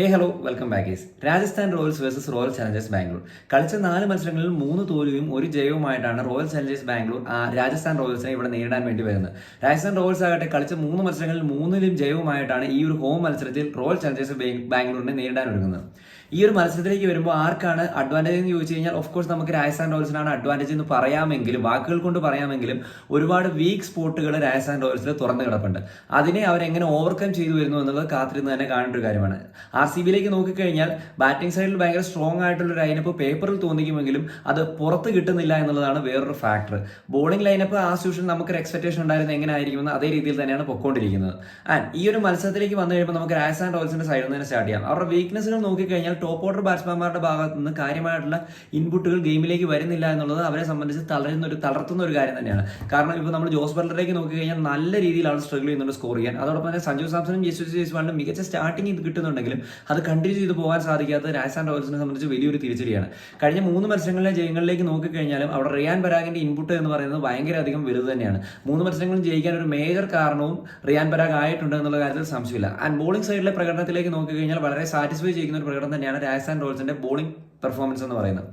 Hey hello welcome back is Rajasthan Royals versus Royal Challengers Bangalore കളിച്ച നാല് മത്സരങ്ങളിൽ മൂന്ന് തോൽവിയും ഒരു ജയവുമായിട്ടാണ് റോയൽ ചലഞ്ചേഴ്സ് ബാംഗ്ലൂർ രാജസ്ഥാൻ റോയൽസിനെ ഇവിടെ നേരിടാൻ വേണ്ടി വരുന്നത്. രാജസ്ഥാൻ റോയൽസ് ആകട്ടെ കളിച്ച മൂന്ന് മത്സരങ്ങളിൽ മൂന്നിലും ജയവുമായിട്ടാണ് ഈ ഒരു ഹോം മത്സരത്തിൽ റോയൽ ചലഞ്ചേഴ്സ് ബാംഗ്ലൂരിനെ നേരിടാൻ ഒരുങ്ങുന്നത്. ഈ ഒരു മത്സരത്തിലേക്ക് വരുമ്പോൾ ആർക്കാണ് അഡ്വാന്റേജ് എന്ന് ചോദിച്ചു കഴിഞ്ഞാൽ ഓഫ് കോഴ്സ് നമുക്ക് രാജസ്ഥാൻ റോയൽസിനാണ് അഡ്വാന്റേജ് എന്ന് പറയാമെങ്കിലും വാക്കുകൾ കൊണ്ട് പറയാമെങ്കിലും ഒരുപാട് വീക്ക് സ്പോട്ടുകൾ രാജസ്ഥാൻ റോയൽസിൽ തുറന്നു കിടപ്പുണ്ട്. അതിനെ അവരെങ്ങനെ ഓവർകം ചെയ്തു വരുന്നു എന്നുള്ളത് കാത്തിരുന്ന് തന്നെ കാണേണ്ട ഒരു കാര്യമാണ്. ആർ സി ബിയിലേക്ക് നോക്കിക്കഴിഞ്ഞാൽ ബാറ്റിംഗ് സൈഡിൽ ഭയങ്കര സ്ട്രോങ് ആയിട്ടുള്ള ലൈനപ്പ് പേപ്പറിൽ തോന്നിക്കുമെങ്കിലും അത് പുറത്ത് കിട്ടുന്നില്ല എന്നുള്ളതാണ് വേറൊരു ഫാക്ടർ ബോളിംഗ് ലൈനപ്പ് ആ സൂഷൻ നമുക്കൊരു എക്സ്പെക്ടേഷൻ ഉണ്ടായിരുന്നത് എങ്ങനെ ആയിരിക്കുമെന്ന് അതേ രീതിയിൽ തന്നെയാണ് പൊക്കോണ്ടിരിക്കുന്നത്. ആൻഡ് ഈ ഒരു മത്സരത്തിലേക്ക് വന്നു കഴിയുമ്പോൾ നമുക്ക് രാജസ്ഥാൻ റോയൽസിന്റെ സൈഡിൽ നിന്ന് തന്നെ സ്റ്റാർട്ട് ചെയ്യാം. അവരുടെ വീക്ക്നെസ്സുകൾ നോക്കിക്കഴിഞ്ഞാൽ ടോപ്പ് ഓർഡർ ബാറ്റ്സ്മാൻമാരുടെ ഭാഗത്ത് നിന്ന് കാര്യമായിട്ടുള്ള ഇൻപുട്ടുകൾ ഗെയിമിലേക്ക് വരുന്നില്ല എന്നുള്ളത് അവരെ സംബന്ധിച്ച് തളരുന്ന ഒരു തളർത്തുന്ന ഒരു കാര്യം തന്നെയാണ്. കാരണം ഇപ്പോൾ നമ്മൾ ജോസ് ബർലറിലേക്ക് നോക്കിക്കഴിഞ്ഞാൽ നല്ല രീതിയിലാണ് സ്ട്രഗിൾ ചെയ്യുന്നുണ്ട് സ്കോർ ചെയ്യാൻ. അതോടൊപ്പം തന്നെ സഞ്ജു സാംസണും ജസ്റ്റിസ് ജയ്സ്വാളിനും മികച്ച സ്റ്റാർട്ടിംഗ് ഇത് കിട്ടുന്നുണ്ടെങ്കിലും അത് കണ്ടിന്യൂ ചെയ്ത് പോകാൻ സാധിക്കാത്ത രാജസ്ഥാൻ റോയൽസിനെ സംബന്ധിച്ച് വലിയൊരു തിരിച്ചടിയാണ്. കഴിഞ്ഞ മൂന്ന് മത്സരങ്ങളിലെ ജയങ്ങളിലേക്ക് നോക്കിക്കഴിഞ്ഞാലും അവിടെ റിയാൻ പരാഗിന്റെ ഇൻപുട്ട് എന്ന് പറയുന്നത് ഭയങ്കര അധികം വലുത് തന്നെയാണ്. മൂന്ന് മത്സരങ്ങളും ജയിക്കാൻ ഒരു മേജർ കാരണവും റിയാൻ പരാഗ് ആയിട്ടുണ്ട് എന്നുള്ള കാര്യത്തിൽ സംശയമില്ല. ആൻഡ് ബോളിംഗ് സൈഡിലെ പ്രകടനത്തിലേക്ക് നോക്കിക്കഴിഞ്ഞാൽ വളരെ സാറ്റിസ്ഫൈ ചെയ്യുന്ന ഒരു പ്രകടനം തന്നെയാണ് രാജസ്ഥാൻ റോയൽസിന്റെ ബോളിംഗ് പെർഫോമൻസ് എന്ന് പറയുന്നത്.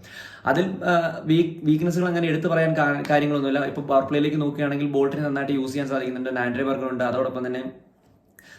അതിൽ വീക്ക് വീക്ക്നെസ്സുകൾ അങ്ങനെ എടുത്തു പറയാൻ കാര്യങ്ങളൊന്നുമില്ല. ഇപ്പോൾ പവർ പ്ലേയിലേക്ക് നോക്കുകയാണെങ്കിൽ ബോൾട്ടിനെ നന്നായിട്ട് യൂസ് ചെയ്യാൻ സാധിക്കുന്നുണ്ട്. നാൻഡ്രി ഉണ്ട് അതോടൊപ്പം തന്നെ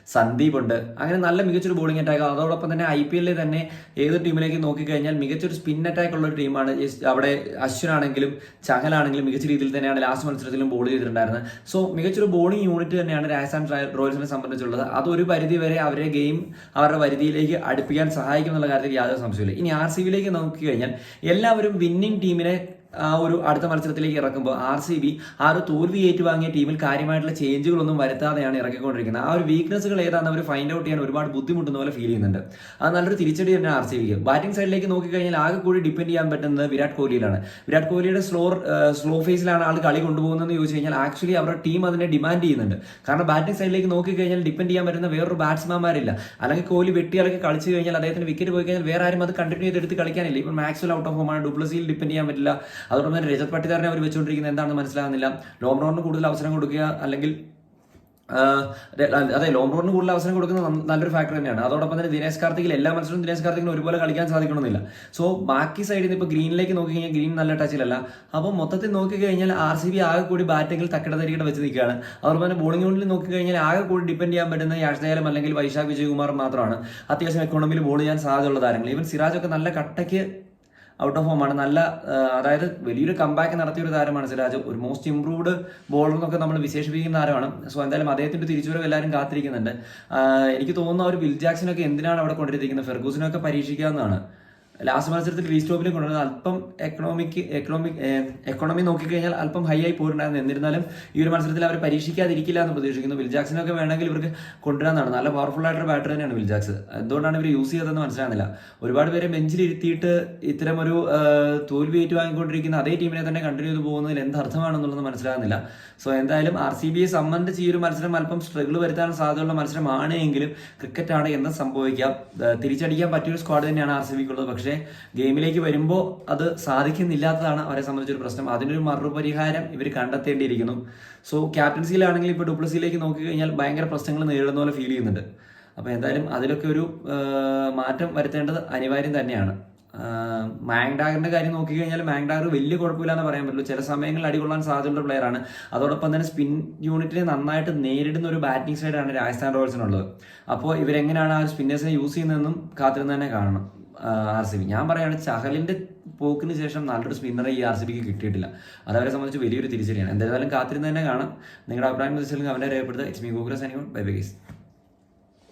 സന്ദീപ് ഉണ്ട് അങ്ങനെ നല്ല മികച്ചൊരു ബോളിംഗ് അറ്റാക്ക് അതോടൊപ്പം തന്നെ ഐ പി എല്ലിൽ തന്നെ ഏത് ടീമിലേക്ക് നോക്കിക്കഴിഞ്ഞാൽ മികച്ചൊരു സ്പിൻ അറ്റാക്ക് ഉള്ള ഒരു ടീമാണ് അവിടെ അശ്വിനാണെങ്കിലും ചഹലാണെങ്കിലും മികച്ച രീതിയിൽ തന്നെയാണ് ലാസ്റ്റ് മത്സരത്തിലും ബോൾ ചെയ്തിട്ടുണ്ടായിരുന്നത്. സോ മികച്ചൊരു ബോളിംഗ് യൂണിറ്റ് തന്നെയാണ് രാജസ്ഥാൻ റോയ- റോയൽസിനെ സംബന്ധിച്ചുള്ളത്. ഒരു പരിധി വരെ അവരെ ഗെയിം അവരുടെ പരിധിയിലേക്ക് അടുപ്പിക്കാൻ സഹായിക്കും എന്നുള്ള കാര്യത്തിൽ യാതൊരു സംശയമില്ല ഇനി ആർ സി ബിയിലേക്ക് നോക്കിക്കഴിഞ്ഞാൽ എല്ലാവരും വിന്നിംഗ് ടീമിനെ ആ ഒരു അടുത്ത മത്സരത്തിലേക്ക് ഇറക്കുമ്പോൾ ആർ സി ബി ആ ഒരു തോൽവി ഏറ്റുവാങ്ങിയ ടീമിൽ കാര്യമായിട്ടുള്ള ചേഞ്ചുകളൊന്നും വരുത്താതെയാണ് ഇറക്കിക്കൊണ്ടിരിക്കുന്നത് ആ ഒരു വീക്ക്നസ്സുകൾ ഏതാണെന്ന് അവർ ഫൈൻഡ് ഔട്ട് ചെയ്യാൻ ഒരുപാട് ബുദ്ധിമുട്ടുന്ന പോലെ ഫീൽ ചെയ്യുന്നുണ്ട്. അത് നല്ലൊരു തിരിച്ചടി തന്നെ ആർ സി ബിക്ക് ബാറ്റിംഗ് സൈഡിലേക്ക് നോക്കിക്കഴിഞ്ഞാൽ ആകെ കൂടി ഡിപ്പെൻഡ് ചെയ്യാൻ പറ്റുന്നത് വിരാട് കോഹ്ലിയിലാണ്. വിരാട് കോഹ്ലിയുടെ സ്ലോ സ്ലോ ഫേസിലാണ് ആൾ കളി കൊണ്ടുപോകുന്നതെന്ന് ചോദിച്ചു കഴിഞ്ഞാൽ ആക്ച്വലി അവരുടെ ടീം അതിനെ ഡിമാൻഡ് ചെയ്യുന്നുണ്ട്. കാരണം ബാറ്റിംഗ് സൈഡിലേക്ക് നോക്കിക്കഴിഞ്ഞാൽ ഡിപ്പെൻഡ് ചെയ്യാൻ പറ്റുന്ന വേറൊരു ബാറ്റ്സ്മാൻമാരില്ല അല്ലെങ്കിൽ കോഹ്ലി വെട്ടിയാലൊക്കെ കളിച്ചു കഴിഞ്ഞാൽ അദ്ദേഹത്തിന് വിക്കറ്റ് പോയി കഴിഞ്ഞാൽ വേറെ ആരും അത് കണ്ടിന്യൂ ചെയ്തെടുത്ത് കളിക്കാനില്ല. ഇപ്പം മാക്സ്വൽ ഔട്ട് ഓഫ് ഹോമാണ് ഡുപ്ലസിയിൽ ഡിപ്പെൻഡ് ചെയ്യാൻ പറ്റില്ല. അതോടൊപ്പം തന്നെ രജത് പട്ടിദാറിനെ അവർ വെച്ചുകൊണ്ടിരിക്കുന്നത് എന്താണെന്ന് മനസ്സിലാകുന്നില്ല. ലോംറോണിന് കൂടുതൽ അവസരം കൊടുക്കുക അല്ലെങ്കിൽ അതെ ലോങ് റോണിന് കൂടുതൽ അവസരം കൊടുക്കുന്നത് നല്ലൊരു ഫാക്ടർ തന്നെയാണ്. അതോടൊപ്പം തന്നെ ദിനേശ് കാർത്തികിൽ എല്ലാ മത്സരവും ദിനേശ് കാർത്തികിന് ഒരുപോലെ കളിക്കാൻ സാധിക്കണമെന്നില്ല. സോ ബാക്കി സൈഡിൽ നിന്ന് ഇപ്പോൾ ഗ്രീനിലേക്ക് നോക്കി കഴിഞ്ഞാൽ ഗ്രീൻ നല്ല ടച്ചിലല്ല അപ്പോൾ മൊത്തത്തിൽ നോക്കി കഴിഞ്ഞാൽ ആർ സി ബി ആകെ കൂടി ബാറ്റിംഗിൽ തക്കട വെച്ച് നിൽക്കുകയാണ്. അതോടൊപ്പം തന്നെ ബോളിംഗ് യൂണിറ്റിൽ നോക്കി കഴിഞ്ഞാൽ ആകെ കൂടി ഡിപ്പെൻഡ് ചെയ്യാൻ പറ്റുന്ന യാഷ് അല്ലെങ്കിൽ വൈശാഖ് വിജയകുമാർ മാത്രമാണ്. അത്യാവശ്യം എക്കോണമിയിൽ ബോൾ ചെയ്യാൻ സാധ്യതയുള്ള താരങ്ങൾ. ഈവൻ സിറാജ് ഒക്കെ നല്ല കട്ടയ്ക്ക് ഔട്ട് ഓഫ് ഫോമാണ് നല്ല അതായത് വലിയൊരു കമ്പാക്ക് നടത്തിയ ഒരു താരമാണ് സിരാജ്. ഒരു മോസ്റ്റ് ഇംപ്രൂവ്ഡ് ബോളർ എന്നൊക്കെ നമ്മൾ വിശേഷിപ്പിക്കുന്ന താരമാണ്. സോ എന്തായാലും അദ്ദേഹത്തിന്റെ തിരിച്ചുവരവ് എല്ലാവരും കാത്തിരിക്കുന്നുണ്ട്. എനിക്ക് തോന്നുന്നു ഒരു വിൽ ജാക്സനൊക്കെ എന്തിനാണ് അവിടെ കൊണ്ടിരിക്കുന്നത്? ഫെർഗൂസിനൊക്കെ പരീക്ഷിക്കാവുന്നതാണ്. ലാസ്റ്റ് മത്സരത്തിൽ റീ സ്റ്റോപ്പിൽ കൊണ്ടുവന്നത് അല്പം എക്കണോമിക് എക്കണോമിക് എക്കണോമി നോക്കിക്കഴിഞ്ഞാൽ അല്പം ഹൈ ആയി പോയിട്ടുണ്ടായിരുന്നു. എന്നിരുന്നാലും ഈ ഒരു മത്സരത്തിൽ അവർ പരീക്ഷിക്കാതിരിക്കില്ല എന്ന് പ്രതീക്ഷിക്കുന്നു. വിൽജാക്സിനൊക്കെ വേണമെങ്കിൽ ഇവർക്ക് കൊണ്ടുവരാനാണ് നല്ല പവർഫുൾ ആയിട്ടൊരു ബാറ്റർ തന്നെയാണ് വിൽജാക്സ് എന്തുകൊണ്ടാണ് ഇവർ യൂസ് ചെയ്തതെന്ന് മനസ്സിലാകുന്നില്ല. ഒരുപാട് പേരെ ബെഞ്ചിൽ ഇരുത്തിയിട്ട് ഇത്തരം ഒരു തോൽവി ഏറ്റുവാങ്ങിക്കൊണ്ടിരിക്കുന്ന അതേ ടീമിനെ തന്നെ കണ്ടിന്യൂ ചെയ്ത് പോകുന്നതിൽ എന്ത് അർത്ഥമാണെന്നുള്ളത് മനസ്സിലാകുന്നില്ല. സോ എന്തായാലും ആർ സി ബിയെ സംബന്ധിച്ച് ഈ ഒരു മത്സരം അല്പം സ്ട്രഗിൾ വരുത്താൻ സാധ്യതയുള്ള മത്സരമാണ് എങ്കിലും ക്രിക്കറ്റ് ആണ് എന്ന് സംഭവിക്കാം. തിരിച്ചടിക്കാൻ പറ്റിയൊരു സ്ക്വാഡ് തന്നെയാണ് ആർ സി ബിക്ക് ഉള്ളത്. പക്ഷേ ഗെയിമിലേക്ക് വരുമ്പോൾ അത് സാധിക്കുന്നില്ലാത്തതാണ് അവരെ സംബന്ധിച്ചൊരു പ്രശ്നം. അതിനൊരു മറുപരിഹാരം ഇവർ കണ്ടെത്തേണ്ടിയിരിക്കുന്നു. സോ ക്യാപ്റ്റൻസിയിലാണെങ്കിൽ ഇപ്പോൾ ഡുപ്ലസിയിലേക്ക് നോക്കിക്കഴിഞ്ഞാൽ ഭയങ്കര പ്രശ്നങ്ങൾ നേരിടുന്ന പോലെ ഫീൽ ചെയ്യുന്നുണ്ട്. അപ്പോൾ എന്തായാലും അതിലൊക്കെ ഒരു മാറ്റം വരുത്തേണ്ടത് അനിവാര്യം തന്നെയാണ്. മാങ്ഡാഗറിന്റെ കാര്യം നോക്കിക്കഴിഞ്ഞാൽ മാങ്ഡാഗർ വലിയ കുഴപ്പമില്ലാന്ന് പറയാൻ പറ്റുള്ളൂ ചില സമയങ്ങളിൽ അടികൊള്ളാൻ സാധ്യതയുള്ള പ്ലെയറാണ് അതോടൊപ്പം തന്നെ സ്പിൻ യൂണിറ്റിനെ നന്നായിട്ട് നേരിടുന്ന ഒരു ബാറ്റിംഗ് സൈഡാണ് രാജസ്ഥാൻ റോയൽസിനുള്ളത്. അപ്പോൾ ഇവരെങ്ങനെയാണ് ആ സ്പിന്നേഴ്സിനെ യൂസ് ചെയ്യുന്നതെന്നും കാത്തിരുന്ന് തന്നെ കാണണം. R C B. ഞാൻ പറയുകയാണ് ചഹലിന്റെ പോക്കിന് ശേഷം നല്ലൊരു സ്പിന്നറെ ഈ ആർ സി ബിക്ക് കിട്ടിയിട്ടില്ല. അത് അവരെ സംബന്ധിച്ച് വലിയൊരു തിരിച്ചടിയാണ്. എന്തായാലും കാത്തിരുന്ന് തന്നെ കാണാം. നിങ്ങളുടെ അഭിപ്രായം വെച്ചാൽ അവരെ രേഖപ്പെടുത്തുക. ഇറ്റ്സ് മീ ഗോകുല സനിയോൺ ബൈ ബൈ